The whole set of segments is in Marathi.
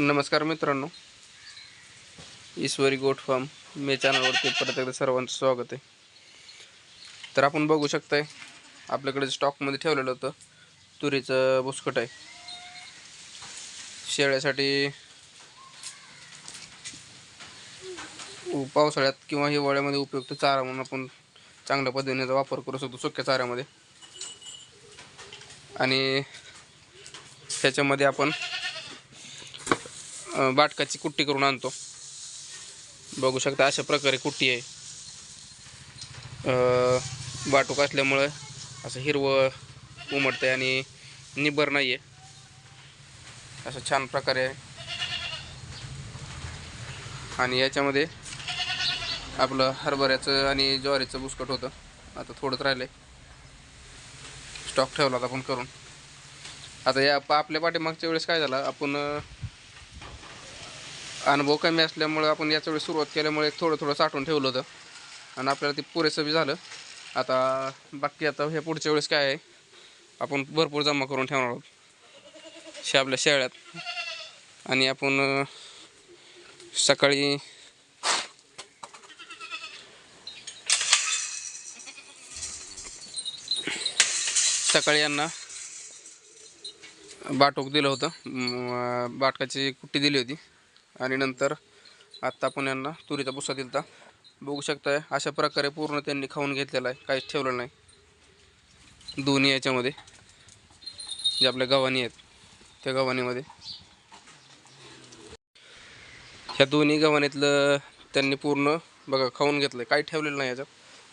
नमस्कार मित्रांनो. ईश्वरी गोट फार्म मे चॅनलवरती परत एकदा सर्वांचं स्वागत आहे. तर आपण बघू शकताय आपल्याकडे स्टॉकमध्ये ठेवलेलं होतं तुरीचं बुसकट आहे. शेळ्यासाठी उ- पावसाळ्यात किंवा हिवाळ्यामध्ये उपयुक्त चारा म्हणून आपण चांगल्या पद्धतीनेचा वापर करू शकतो सुक्या चाऱ्यामध्ये. आणि त्याच्यामध्ये आपण बाटकाची कुट्टी करून आणतो. बघू शकता अशा प्रकारे कुट्टी आहे. बाटूक असल्यामुळं असं हिरवं उमटतं आहे आणि निबर नाही आहे असं छान प्रकारे आहे. आणि याच्यामध्ये आपलं हरभऱ्याचं आणि ज्वारीचं बुसकट होतं. आता थोडंच राहिलं आहे स्टॉक ठेवला होता आपण करून. आता या आपल्या पाठीमागच्या वेळेस काय झालं? आपण अनुभव कमी असल्यामुळं आपण याच्या वेळी सुरुवात केल्यामुळे थोडं थोडं साठवून ठेवलं होतं. आणि आपल्याला ते पुरेसं बी झालं. आता बाकी आता हे पुढच्या वेळेस काय आहे आपण भरपूर जमा करून ठेवणार आहोत. शे आपल्या शेळ्यात. आणि आपण सकाळी सकाळी यांना बाटोक दिलं होतं. बाटकाची कुट्टी दिली होती. आणि नंतर आत्ता आपण यांना तुरीचा भुसा दिलता. बघू शकताय अशा प्रकारे पूर्ण त्यांनी खाऊन घेतलेला आहे. काहीच ठेवलं नाही. दोन्ही याच्यामध्ये जे आपल्या गव्हाणी आहेत त्या गव्हाणीमध्ये. ह्या दोन्ही गव्हाणीतलं त्यांनी पूर्ण बघा खाऊन घेतलं आहे काही ठेवलेलं नाही याच्यात.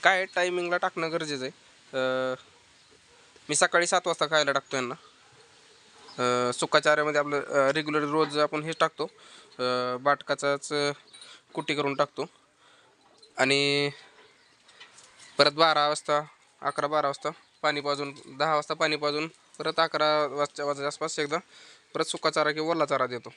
काय टायमिंगला टाकणं गरजेचं आहे. मी सकाळी सात वाजता खायला टाकतो यांना. सुकाचाऱ्यामध्ये आपलं रेग्युलर रोज आपण हे टाकतो. बाटकाचाच कुट्टी करून टाकतो. आणि परत बारा वाजता अकरा बारा वाजता पाणी पाजून दहा वाजता पाणी पाजून परत अकरा वाजच्या वाजच्या आसपास एकदा परत सुका चारा किंवा ओला चारा देतो.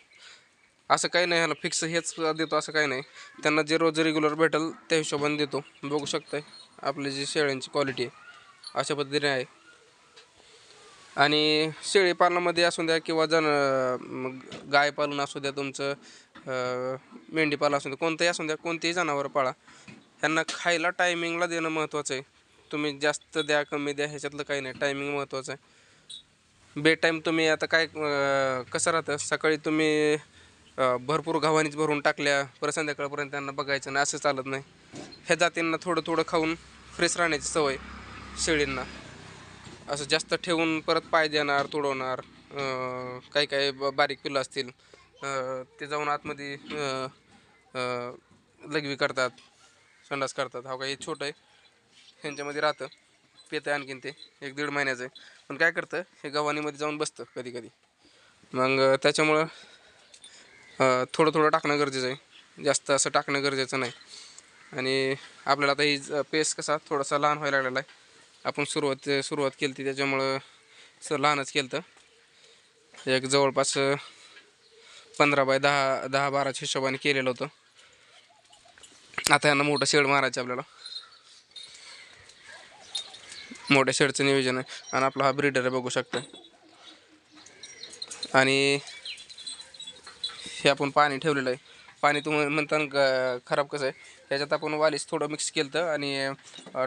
असं काही नाही ह्याला फिक्स हेच देतो असं काही नाही. त्यांना जे रोज रेग्युलर भेटेल त्या हिशोबाने देतो. बघू शकताय आपली जी शेळ्यांची क्वालिटी आहे अशा पद्धतीने आहे. आणि शेळीपालनामध्ये असू द्या किंवा जन मग गाय पालन असू द्या तुमचं मेंढीपालन मेंढी पालन असू द्या कोणतंही असू द्या कोणतेही जनावर पाळा. ह्यांना खायला टायमिंगला देणं महत्त्वाचं आहे. तुम्ही जास्त द्या कमी द्या ह्याच्यातलं काही नाही. टायमिंग महत्त्वाचं आहे. बेटाईम तुम्ही आता काय कसं राहतं? सकाळी तुम्ही भरपूर गव्हाणीच भरून टाकल्या परत संध्याकाळपर्यंत त्यांना बघायचं नाही असं चालत नाही. ह्या जातींना थोडं थोडं खाऊन फ्रेश राहण्याची सवय शेळींना. असं जास्त ठेवून परत पाय देणार तुडवणार काही काही ब- बारीक पिल्लं असतील ते जाऊन आतमध्ये लघवी करतात संडास करतात. हा काही छोटं आहे. ह्यांच्यामध्ये राहतं. पेतं आणखीन ते. एक दीड महिन्याचं आहे. पण काय करतं हे गव्हाणीमध्ये जाऊन बसतं कधी कधी. मग त्याच्यामुळं थोडं थोडं टाकणं गरजेचं आहे. जास्त असं टाकणं गरजेचं नाही. आणि आपल्याला आता ही पेस कसा थोडासा लहान व्हायला लागलेला आहे. आपण सुरुवात सुरुवात केली होती त्याच्यामुळं सर लहानच केलं तर एक जवळपास पंधरा बाय दहा दहा बाराच्या हिशोबाने केलेलं होतं. आता यांना मोठं शेड मारायचं आपल्याला. मोठ्या शेडचं नियोजन आहे. आणि आपला हा ब्रिडर आहे बघू शकता. आणि हे आपण पाणी ठेवलेलं आहे. पाणी तुम्ही म्हणता खराब कसं आहे? त्याच्यात आपण वालीस थोडं मिक्स केलं होतं आणि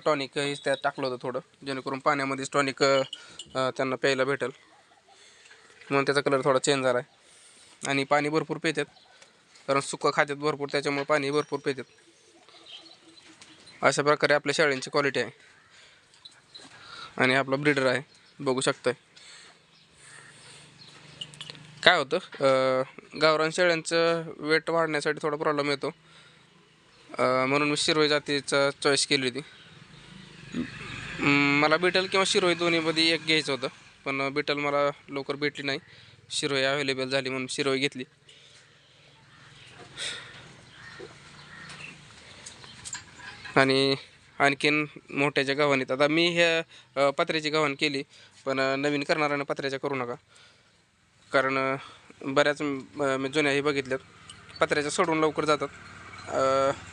टॉनिक हे त्यात टाकलं होतं थोडं जेणेकरून पाण्यामध्येच टॉनिक त्यांना प्यायला भेटेल. म्हणून त्याचा कलर थोडा चेंज झाला आहे आणि पाणी भरपूर पितात. कारण सुकं खात्यात भरपूर त्याच्यामुळे पाणी भरपूर पितात. अशा प्रकारे आपल्या शाळेंची क्वालिटी आहे. आणि आपला ब्रिडर आहे. बघू शकताय. काय होतं? गावरान शेळ्यांचं वेट वाढण्यासाठी थोडा प्रॉब्लेम येतो. म्हणून मी शिरोई जातीचा चॉईस केली होती. म, मला बिटल किंवा शिरोई दोन्हीमध्ये एक घ्यायचं होतं पण बिटल मला लवकर भेटली नाही. शिरोई अवेलेबल झाली म्हणून शिरोई घेतली. आणि आणखीन मोठ्याच्या गव्हाणीत. आता मी ह्या पत्र्याची गव्हाण केली पण अं, नवीन करणाऱ्यानं पत्र्याच्या करू नका. कारण बऱ्याच मी जुन्याही बघितल्यात. पत्र्याच्या सोडून लवकर जातात.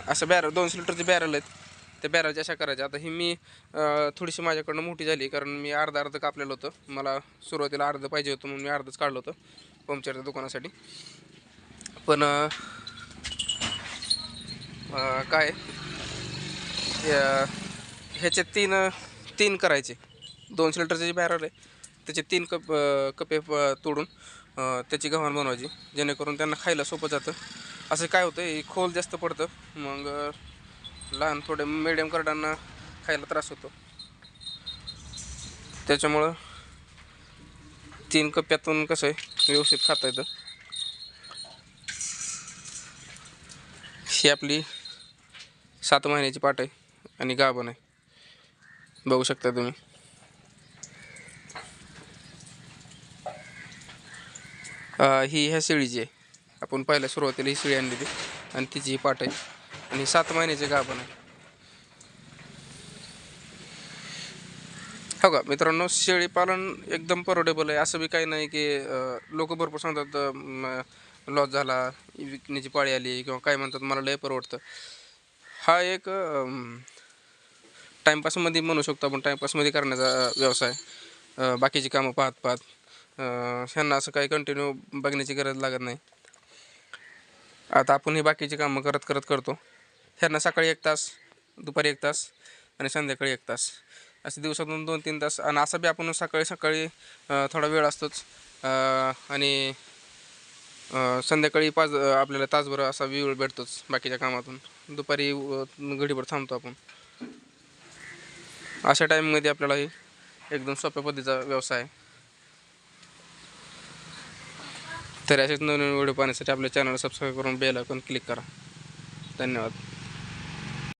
असं बॅरल दोनशे लिटरचे बॅरल आहेत. त्या बॅरलच्या अशा करायच्या. आता ही मी थोडीशी माझ्याकडनं मोठी झाली कारण मी अर्धा अर्ध कापलेलं होतं. मला सुरुवातीला अर्धं पाहिजे होतं म्हणून मी अर्धच काढलं होतं पंक्चरच्या दुकानासाठी. पण काय ह्याचे तीन तीन करायचे. दोनशे लिटरचे जे बॅरल आहे त्याचे तीन कप कपे तोडून त्याची गव्हाण बनवायची जेणेकरून त्यांना खायला सोपं जातं. असं काय होतं हे खोल जास्त पडतं. मग लहान थोडे मिडियम कार्डांना खायला त्रास होतो. त्याच्यामुळं तीन कप्प्यातून कसं आहे व्यवस्थित खाता येतं. ही आपली सात महिन्याची पाट आहे आणि गाभण आहे. बघू शकता तुम्ही. ही ह्या शेळीची आहे. आपण पहिल्या सुरुवातीला ही शेळी आणलेली. आणि तिची ही पाट आहे. आणि सात महिन्याचे गाभण आहे. हो का? मित्रांनो शेळी पालन एकदम परवडेबल आहे. असं बी काही नाही की लोक भरपूर सांगतात लॉस झाला विकण्याची पाळी आली किंवा काय म्हणतात मला लय परवडतं. हा एक टाईमपासमध्ये म्हणू शकतो आपण टाईमपासमध्ये करण्याचा व्यवसाय. बाकीची कामं पाहत पाहत ह्यांना असं काही कंटिन्यू बघण्याची गरज लागत नाही. आता आपण ही बाकीची कामं करत करत करतो. ह्यांना सकाळी एक तास दुपारी एक तास आणि संध्याकाळी एक तास. असे दिवसातून दोन तीन तास आणि असं बी आपण सकाळी सकाळी थोडा वेळ असतोच. आणि संध्याकाळी पाच आपल्याला तासभर असा वेळ भेटतोच बाकीच्या कामातून. दुपारी घडीभर थांबतो आपण. अशा टाईममध्ये आपल्याला एकदम सोप्या पद्धतीचा व्यवसाय आहे. तर असेच नवीन व्हिडिओ पाहण्यासाठी आपल्या चॅनलला सबस्क्राईब करून बेल आयकॉन क्लिक करा. धन्यवाद.